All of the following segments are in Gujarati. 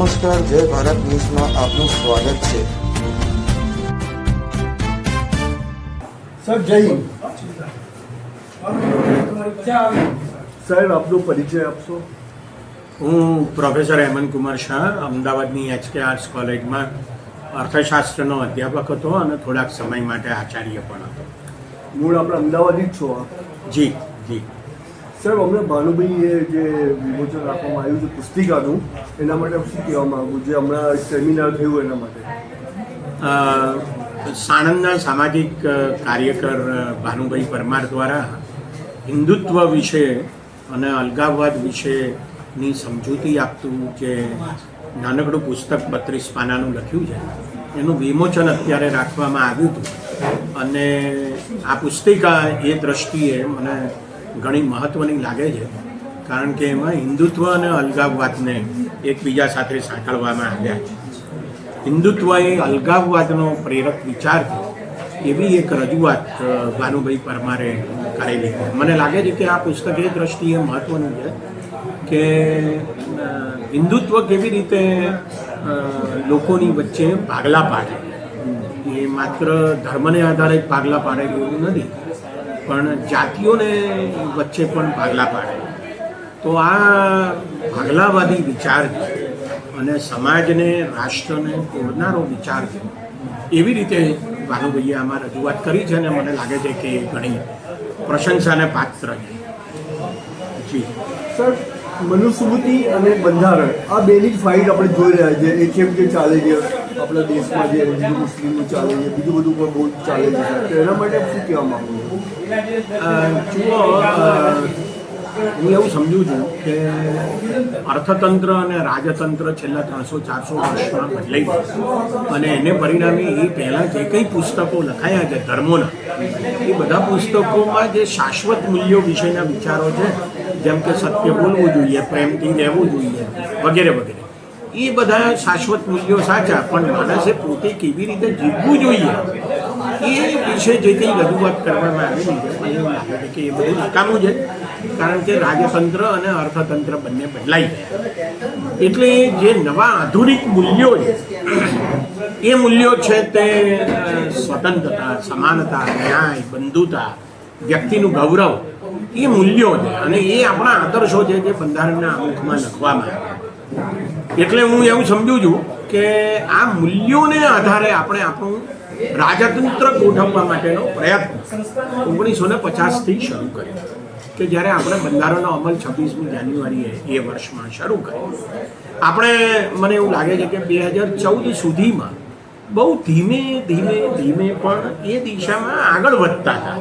નમસ્કાર જય ભારત ન્યૂઝમાં આપનું સ્વાગત છે. સર જય હિન્દ. સાહેબ આપનો પરિચય આપશો? હું પ્રોફેસર હેમંત કુમાર શાહ અમદાવાદની એચકે આર્ટ્સ કોલેજમાં અર્થશાસ્ત્રનો અધ્યાપક હતો અને થોડાક સમય માટે આચાર્ય પણ હતો. મૂળ આપણે અમદાવાદી જ છો જી જી. સાહેબ હમણાં ભાનુભાઈએ જે વિમોચન રાખવામાં આવ્યું છે, પુસ્તિકાનું, એના માટે શું કહેવા માંગુ? જે હમણાં સેમિનાર થયું એના માટે. સાણંદના સામાજિક કાર્યકર ભાનુભાઈ પરમાર દ્વારા હિન્દુત્વ વિશે અને અલગાવવાદ વિશેની સમજૂતી આપતું જે નાનકડું પુસ્તક બત્રીસ પાનાનું લખ્યું છે, એનું વિમોચન અત્યારે રાખવામાં આવ્યું હતું. અને આ પુસ્તિકા એ દ્રષ્ટિએ મને ઘણી મહત્ત્વની લાગે છે, કારણ કે એમાં હિન્દુત્વ અને અલગાવવાદને એકબીજા સાથે સાંકળવામાં આવ્યા છે. હિન્દુત્વ એ અલગાવવાદનો પ્રેરક વિચાર એવી એક રજૂઆત ભાનુભાઈ પરમારે કરેલી છે. મને લાગે છે કે આ પુસ્તક એ દ્રષ્ટિએ મહત્વનું છે કે હિન્દુત્વ કેવી રીતે લોકોની વચ્ચે ભાગલા પાડે. એ માત્ર ધર્મને આધારે જ ભાગલા પાડે એવું નથી. પણ જાતિઓને વચ્ચે પણ ભાગલા પાડે. તો આ ભાગલાવાદી વિચાર છે અને સમાજને, રાષ્ટ્રને તોડનારો વિચાર છે. એવી રીતે ભાનુભાઈએ આમાં રજૂઆત કરી છે અને મને લાગે છે કે એ ઘણી પ્રશંસાને પાત્ર છે. જી. સર, મનુસ્મૃતિ અને બંધારણ, આ બેની ફાઇટ આપણે જોઈ રહ્યા છીએ. એ કેમ કે ચાલે છે આપણા દેશમાં જે હિન્દુ મુસ્લિમનું ચાલે છે, બીજું બધું પણ બહુ ચાલે છે એના માટે શું કહેવા માંગુ છું? હું એવું સમજું છું કે અર્થતંત્ર અને રાજતંત્ર છેલ્લા ત્રણસો, ચારસો વર્ષમાં બદલાઈ ગયું અને એને પરિણામે એ પહેલાં જે કંઈ પુસ્તકો લખાયા છે ધર્મોના, એ બધા પુસ્તકોમાં જે શાશ્વત મૂલ્યો વિશેના વિચારો છે, જેમ કે સત્ય બોલવું જોઈએ, પ્રેમથી રહેવું જોઈએ, વગેરે વગેરે. એ બધા શાશ્વત મૂલ્યો સાચા, પણ માણસે પોતે કેવી રીતે જીવવું જોઈએ? એ વિશે જે કંઈ રજૂઆત કરવામાં આવેલી છે, મને લાગે છે કે એ બધું નકામું છે, કારણ કે રાજતંત્ર અને અર્થતંત્ર બંને બદલાઈ ગયા એટલે જે નવા આધુનિક મૂલ્યો છે, એ મૂલ્યો છે તે સ્વતંત્રતા, સમાનતા, ન્યાય, બંધુતા, વ્યક્તિનું ગૌરવ, એ મૂલ્યો છે. અને એ આપણા આદર્શો છે જે બંધારણના અમુખમાં લખવામાં આવ્યા એટલે હું એવું સમજુ છું કે આ મૂલ્યોને આધારે આપણે આપણું રાજતંત્ર ગોઠવવા માટેનો પ્રયત્ન ઓગણીસો ને પચાસથી શરૂ કર્યો. કે જ્યારે આપણે બંધારણનો અમલ છવ્વીસમી જાન્યુઆરીએ એ વર્ષમાં શરૂ કર્યો. આપણે, મને એવું લાગે છે કે બે હજાર ચૌદ સુધીમાં બહુ ધીમે ધીમે ધીમે પણ એ દિશામાં આગળ વધતા હતા.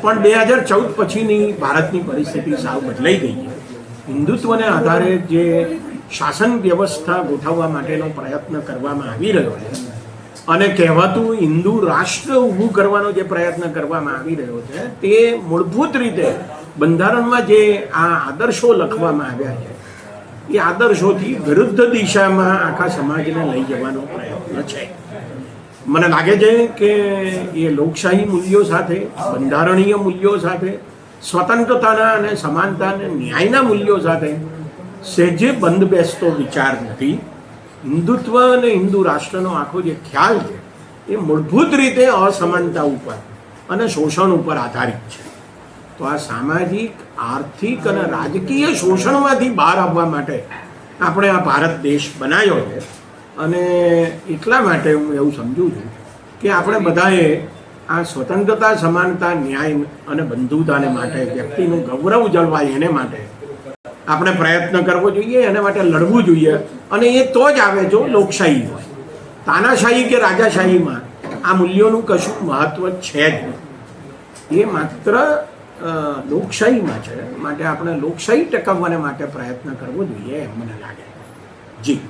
પણ બે હજાર ચૌદ પછીની ભારતની પરિસ્થિતિ સાવ બદલાઈ ગઈ. છે હિન્દુત્વને આધારે જે શાસન વ્યવસ્થા ગોઠવવા માટેનો પ્રયત્ન કરવામાં આવી રહ્યો છે. અને કહેવાતું હિન્દુ રાષ્ટ્ર ઊભું કરવાનો જે પ્રયત્ન કરવામાં આવી રહ્યો છે, તે મૂળભૂત રીતે બંધારણમાં જે આ આદર્શો લખવામાં આવ્યા છે, એ આદર્શોથી વિરુદ્ધ દિશામાં આખા સમાજને લઈ જવાનો પ્રયત્ન છે. મને લાગે છે કે એ લોકશાહી મૂલ્યો સાથે, બંધારણીય મૂલ્યો સાથે, સ્વતંત્રતાના અને સમાનતા અને ન્યાયના મૂલ્યો સાથે સહેજે બંધ બેસતો વિચાર નથી, હિન્દુત્વ અને હિન્દુ રાષ્ટ્રનો આખો જે ખ્યાલ છે, એ મૂળભૂત રીતે અસમાનતા ઉપર અને શોષણ ઉપર આધારિત છે. તો આ સામાજિક, આર્થિક અને રાજકીય શોષણમાંથી બહાર આવવા માટે આપણે આ ભારત દેશ બનાવ્યો છે. અને એટલા માટે હું એવું સમજું છું કે આપણે બધાએ આ સ્વતંત્રતા, સમાનતા, ન્યાય અને બંધુતાને માટે, વ્યક્તિનું ગૌરવ જળવાય એને માટે આપણે પ્રયત્ન કરવો જોઈએ, એના માટે લડવું જોઈએ. અને એ તો જ આવે જો લોકશાહી હોય. તાનાશાહી કે રાજાશાહીમાં આ મૂલ્યોનું કશું મહત્વ છે જ નહીં. એ માત્ર લોકશાહીમાં છે. માટે આપણે લોકશાહી ટકાવવાને માટે પ્રયત્ન કરવો જોઈએ એમ મને લાગે. જી.